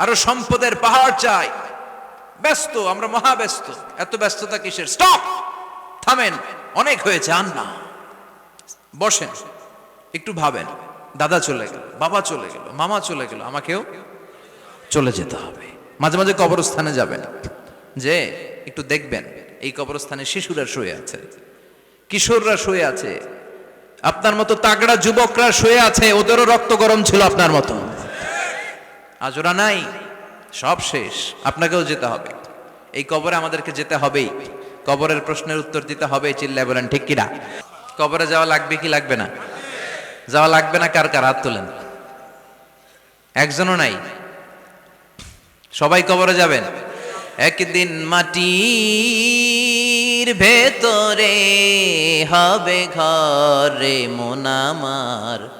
আরও সম্পদের পাহাড় চাই। ব্যস্ত, আমরা মহা ব্যস্ত এত ব্যস্ততা কিসের? স্টপ থামেন, অনেক হয়েছে আন না। বসেন, একটু ভাবেন। দাদা চলে গেল, বাবা চলে গেল, মামা চলে গেল, আমাকেও চলে যেতে হবে। মাঝে মাঝে কবরস্থানে যাবেন। যে, একটু দেখবেন, এই কবরস্থানে শিশুরা শুয়ে আছে। কিশোররা শুয়ে আছে। আপনার মতো তাগড়া যুবকরা শুয়ে আছে, ওদেরও রক্ত গরম ছিল আপনার মতো। আজ ওরা নাই, সব শেষ। আপনাকেও যেতে হবে। এই কবরে আমাদেরকে যেতে হবেই। কবরের প্রশ্নের উত্তর দিতে হবে, চিল্লায় বলেন, ঠিক কিনা? কবরে যাওয়া লাগবে কি লাগবে না? যাওয়া লাগবে না কার কার? হাত তোলেন। একজনও নাই। সবাই কবরে যাবেন। একদিন মাটির ভেতরে হবে ঘরে মোনামার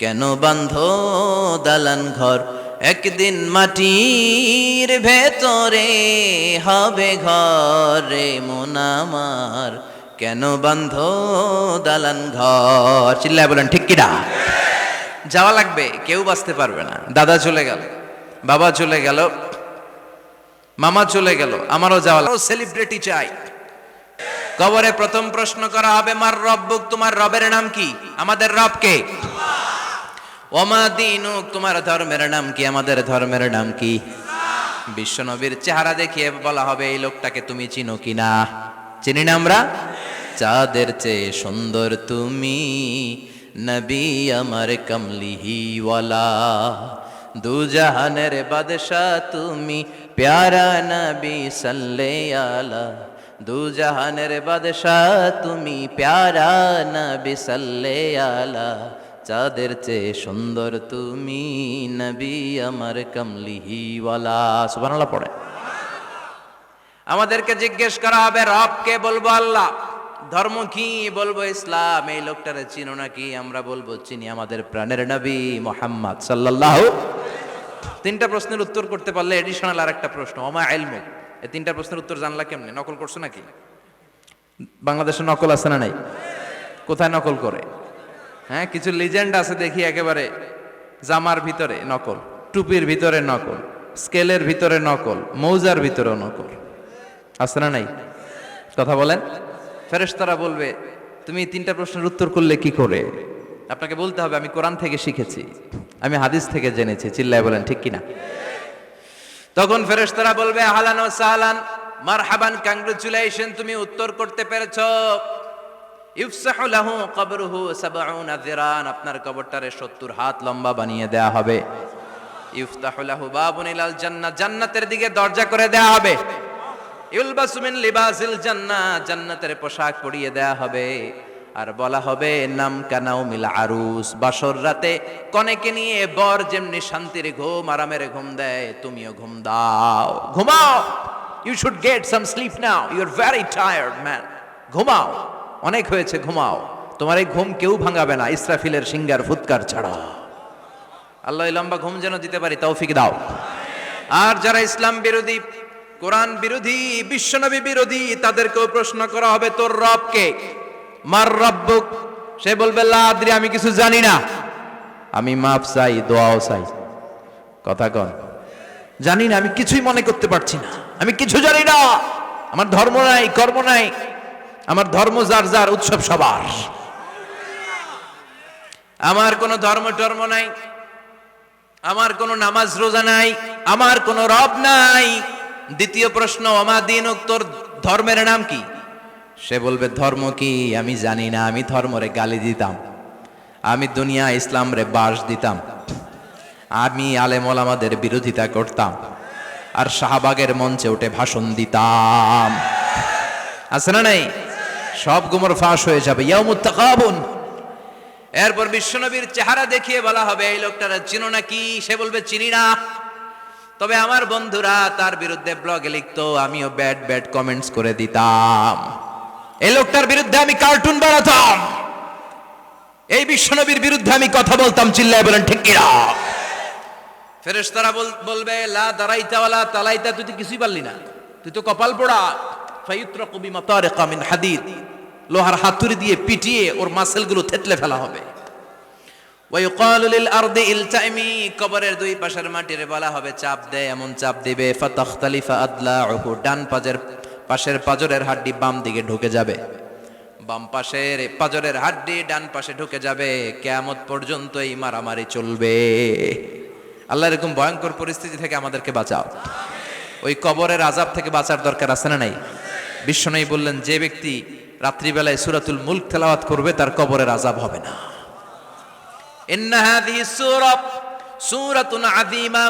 কেন বান্ধ দালান ঘর? একদিন মাটির ভেতরে হবে ঘরে মোনামার কেন বান্ধ দালান ঘর? চিল্লায় বলেন, ঠিক কিনা? যাওয়া লাগবে, কেউ বাঁচতে পারবে না। দাদা চলে গেল, বাবা চলে গেল, মামা চলে গেল, আমারও যাওয়া সেলিব্রিটি চাই। কবরে প্রথম প্রশ্ন করা হবে, মার রব্বুক তোমার রবের নাম কি? আমাদের রবকে। ওমা দিনুক, তোমার ধর্মের নাম কি? আমাদের ধর্মের নাম কি? বিশ্বনবীর চেহারা দেখিয়ে বলা হবে, এই লোকটাকে তুমি চিনো কিনা চিনি না আমরা? চাঁদের চেয়ে সুন্দর তুমি, নবী আমার কমলিহিওয়ালা দু জাহানের বাদশাহ তুমি, প্যারা নবী সাল্লে আলা। দু জাহানের বাদশাহ তুমি, প্যারা নবী সাল্লে আলা। চাঁদের চেয়ে সুন্দর তুমি নবী আমার কমলিহিওয়ালা। সুবহানাল্লাহ পড়ে। আমাদেরকে জিজ্ঞেস করা হবে রবকে বলব আল্লাহ? ধর্ম কি বলব ইসলাম? এই লোকটারে চিনো নাকি? আমরা বলব, চিনি আমাদের প্রাণের নবী মোহাম্মদ সাল্লাল্লাহু তিনটা প্রশ্নের উত্তর করতে পারলে এডিশনাল আর একটা প্রশ্ন, ওমা এলমু এই তিনটা প্রশ্নের উত্তর জানলা কেমনে? নকল করছ নাকি? বাংলাদেশে নকল আছে না নাই? কোথায় নকল করে? হ্যাঁ কিছু লিজেন্ড আছে দেখি একেবারে। জামার ভিতরে নকল, টুপির ভিতরে নকল, স্কেলের ভিতরে নকল, মৌজার ভিতরে নকল। আছে না নাই? কথা বলেন। ফেরেশতারা বলবে, তুমি তিনটা প্রশ্নের উত্তর করলে কি করে? আপনাকে বলতে হবে, আমি কোরআন থেকে শিখেছি, আমি হাদিস থেকে জেনেছি। চিল্লায় বলেন, ঠিক কিনা? তখন ফেরেশতারা বলবে, আহলান ও সাহলান, মারহাবান কংগ্রেচুলেশন তুমি উত্তর করতে পেরেছ। ইফসাহু লাহু কবরুহু সাবউনা যিরান, আপনার কবরটারে 70 হাত লম্বা বানিয়ে দেয়া হবে। ইফতাহু লাহু বাবুন ইলাল জান্নাহ, জান্নাতের দিকে দরজা করে দেয়া হবে। ইউলবাসু মিন লিবাসিল জান্নাহ, জান্নাতের পোশাক পরিয়ে দেয়া হবে। আর বলা হবে, নাম কানাও মিল আরুস, বাসর রাতে কনেকে নিয়ে বর যেমনি শান্তির ঘুম, আরামের ঘুম দেয়, তুমিও ঘুম দাও। ঘুমাও! You should get some sleep now you are very tired man ঘুমাও। অনেক হয়েছে, ঘুমাও। তোমার এই ঘুম কেউ ভাঙাবে না, ইসরাফিলের সিঙ্গার ফুৎকার ছাড়া। আল্লাহ লম্বা ঘুম যেন দিতে পারি, তৌফিক দাও। আর যারা ইসলাম বিরোধী, কোরআন বিরোধী, বিশ্বনবী বিরোধী, তাদেরকেও প্রশ্ন করা হবে, তোর রবকে? মার রব্বুক? সে বলবে, লাদ্রি, আমি কিছু জানি না। আমি মাফ চাই, দোয়াও চাই। কথা কন। জানি না, আমি কিছুই মনে করতে পারছি না। আমি কিছু জানি না। আমার ধর্ম নাই, কর্ম নাই। আমার ধর্ম যার যার উৎসব সবার। আমার কোনো ধর্ম টর্ম নাই, আমার কোনো নামাজ রোজা নাই, আমার কোনো রব নাই। দ্বিতীয় প্রশ্ন অমাদিন তোর ধর্মের নাম কি? সে বলবে, ধর্ম কি? আমি জানি না, আমি ধর্মরে গালি দিতাম। আমি দুনিয়া ইসলাম রে বাস দিতাম। আমি আলেম ওলামাদের বিরোধিতা করতাম। আর শাহবাগের মঞ্চে উঠে ভাষণ দিতাম। আছে না নাই? সব গুমর ফাঁস হয়ে যাবে। ইয়ামুত তাকাবুন এরপর বিশ্বনবীর চেহারা দেখিয়ে বলা হবে, এই লোকটারা চিনো নাকি সে বলবে, চিনি না। তবে আমার বন্ধুরা তার বিরুদ্ধে ব্লগে লিখতো, আমিও ব্যাড ব্যাড কমেন্টস করে দিতাম। এই লোকটার বিরুদ্ধে আমি কার্টুন বানাতাম। এই বিশ্বনবীর বিরুদ্ধে আমি কথা বলতাম, চিল্লায় বলেন, ঠিক কিনা ফেরেশতারা বল- বলবে, লা ওয়ালা তালাইতা। তুই তো কিছুই পারলি না। তুই তো কপাল পোড়া। ফায়ুত্রাকু বিমাতারিকা মিন হাদিদ। লোহার হাতুড়ি দিয়ে পিটিয়ে ওর মাসেলগুলো থেতলে ফেলা হবে। ওয়ায়ুকালু লিল আরদি ইলতাইমি কবরের দুই পাশের মাটির বলা হবে, চাপ দে, এমন চাপ দিবে, ফাতাখতালিফা আদলাউহু, ডান পাজের পাশের পাজরের হাড্ডি বাম দিকে ঢুকে যাবে। বাম পাশের পাজরের হাড্ডি ডান পাশে ঢুকে যাবে, কেয়ামত পর্যন্ত এই মারামারি চলবে। আল্লাহ এরকম ভয়ঙ্কর পরিস্থিতি থেকে আমাদেরকে বাঁচাও। ওই কবরের আজাব থেকে বাঁচার দরকার আছে না নাই? বিশ্বনয়ী বললেন, যে ব্যক্তি রাত্রিবেলায় সুরাতুল মুল্ক তেলাওয়াত করবে, তার কবরের আজাব হবে না। ইন্নাহাদি সুরব সুরাতুন আদিমা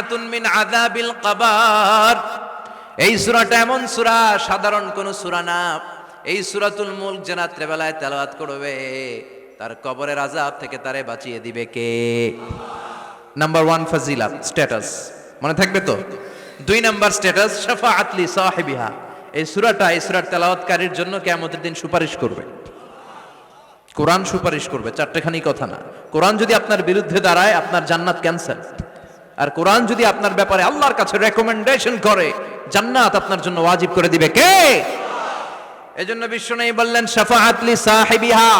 আতুন আদাবিল কাবার। এই সুরাটা এমন সুরা, সাধারণ কোন সুরা না। এই সুরাতুল মুলক যে রাত্রেবেলায় তেলাওয়াত করবে, তার কবরের আজাব থেকে তারে বাঁচিয়ে দিবে কে? নাম্বার ওয়ান ফাজিলা স্ট্যাটাস মনে থাকবে তো? দুই নাম্বার স্ট্যাটাস শাফা আতলি সাহেবিহা। এই সুরাটা, এই সূরার তেলাওয়াতকারীর জন্য কিয়ামতের দিন সুপারিশ করবে। কোরআন সুপারিশ করবে, চারটেখানি কথা না। কোরআন যদি আপনার বিরুদ্ধে দাঁড়ায়, আপনার জান্নাত ক্যান্সেল আর কোরআন যদি আপনার ব্যাপারে আল্লাহর কাছে রেকমেন্ডেশন করে, জান্নাত আপনার জন্য ওয়াজিব করে দিবে কে? এজন্য বিশ্ব নেই বললেন শাফাআতলি সাহিবিহা।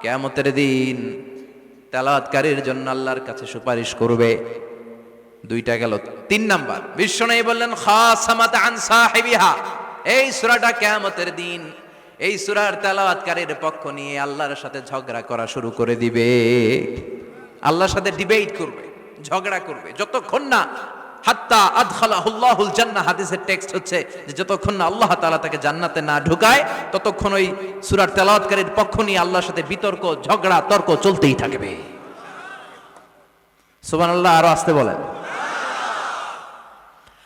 কিয়ামতের দিন তেলাওয়াতকারীর জন্য আল্লাহর কাছে সুপারিশ করবে। দুইটা গেল, তিন নাম্বার। বিশ্ব নেই বললেন, খাসামাত আন সাহিবিহা। এই সুরাটা কিয়ামতের দিন, এই সুরার তেলাওয়াতকারীর পক্ষ নিয়ে আল্লাহর সাথে ঝগড়া করা শুরু করে দিবে। আল্লাহর সাথে ডিবেট করবে, ঝগড়া করবে। যতক্ষণ না হাত্তা আদখালাহুল্লাহুল জান্নাহ, হাদিসের টেক্সট হচ্ছে যে যতক্ষণ না আল্লাহ তাআলা তাকে জান্নাতে না ঢুকায়, ততক্ষণ ওই সূরার তেলাওয়াতকারীর পক্ষ নিয়ে আল্লাহর সাথে বিতর্ক, ঝগড়া, তর্ক চলতেই থাকবে। সুবহানাল্লাহ, আরও আসতে বলেন।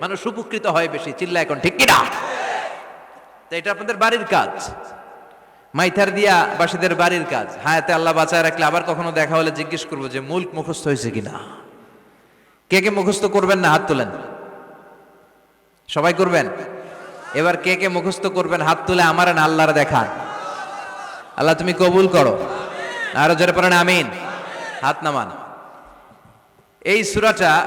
মানুষ উপকৃত হয় বেশি চিল্লা এখন, ঠিক কিনা? তো এটা আপনাদের বাড়ির কাজ। মাইথার দিয়া বাসীদের বাড়ির কাজ। হায়াতে আল্লাহ বাঁচায় রাখলে আবার কখনো দেখা হলে জিজ্ঞেস করব যে, মুল্ক মুখস্থ হয়েছে কিনা? কে কে মুখস্থ করবেন না হাত তোলেন? সবাই করবেন? এবার কে কে মুখস্থ করবেন হাত তুলে আমার না আল্লাহর দেখান আল্লাহ তুমি কবুল করো। আরও জোরে পড়েন, আমিন। হাত নামান। এই সুরাটা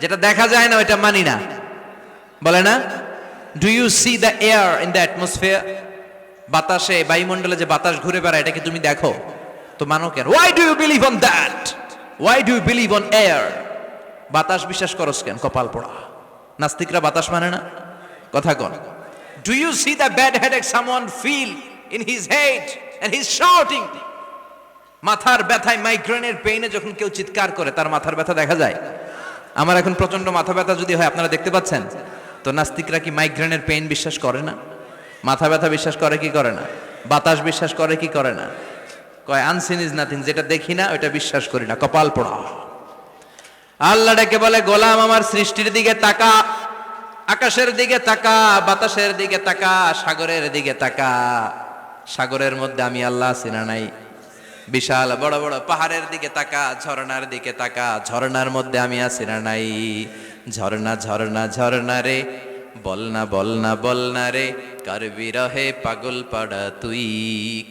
যেটা দেখা যায় না, ওইটা মানি না। বলে না? Do you see the air in the atmosphere বাতাসে, বায়ুমণ্ডলে যে বাতাস ঘুরে বেড়ায় এটাকে তুমি দেখো? তো মানো কেন? Why do you believe on that why do you believe on air বাতাস বিশ্বাস করস কেন? কপাল পোড়া। নাস্তিকরা বাতাস মানে না? কথা কন। Do you see the bad headache someone feel in his head and his shouting মাথার ব্যথায় মাইগ্রেনের পেইনে যখন কেউ চিৎকার করে, তার মাথার ব্যথা দেখা যায়? আমার এখন প্রচণ্ড মাথা ব্যথা যদি হয়, আপনারা দেখতে পাচ্ছেন? তো নাস্তিকরা কি মাইগ্রেনের পেইন বিশ্বাস করে না? মাথা ব্যথা বিশ্বাস করে কি করে না? বাতাস বিশ্বাস করে কি করে না? কয় আনসিন ইজ নাথিং যেটা দেখি না, ওইটা বিশ্বাস করি না। কপাল পোড়া। আল্লাহ ডেকে বলে, গোলাম আমার সৃষ্টির দিকে তাকা, আকাশের দিকে তাকা, বাতাসের দিকে তাকা, সাগরের দিকে তাকা। সাগরের মধ্যে আমি আল্লাহ সিনা নাই? বিশাল বড় বড় পাহাড়ের দিকে তাকা, ঝর্ণার দিকে তাকা, ঝর্ণার মধ্যে আমি আছি না নাই। ঝর্ণা ঝর্ণা ঝর্ণা রে, বলনা বলনা বলনা রে, কার বিরহে পাগল পাড়া তুই?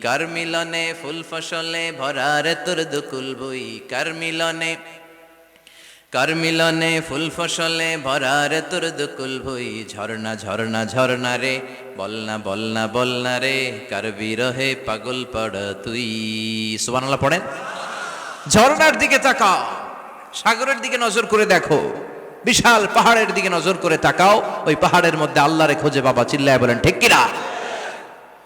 কার মিলনে ফুল ফসলে ভরার তোর দুকুল বই? কার মিলনে কার ফুল ফসলে ভরা রে তোর দুকুল ভুই, ঝর্ণা ঝর্ণা ঝর্ণা রে, বলনা বলনা বলনা রে, কার বিরহে পাগল পড় তুই। সুবহানাল্লাহ পড়েন। ঝর্ণার দিকে তাকাও, সাগরের দিকে নজর করে দেখো, বিশাল পাহাড়ের দিকে নজর করে তাকাও, ওই পাহাড়ের মধ্যে আল্লাহরে খোঁজে বাবা, চিল্লায় বলেন, ঠিক কিনা?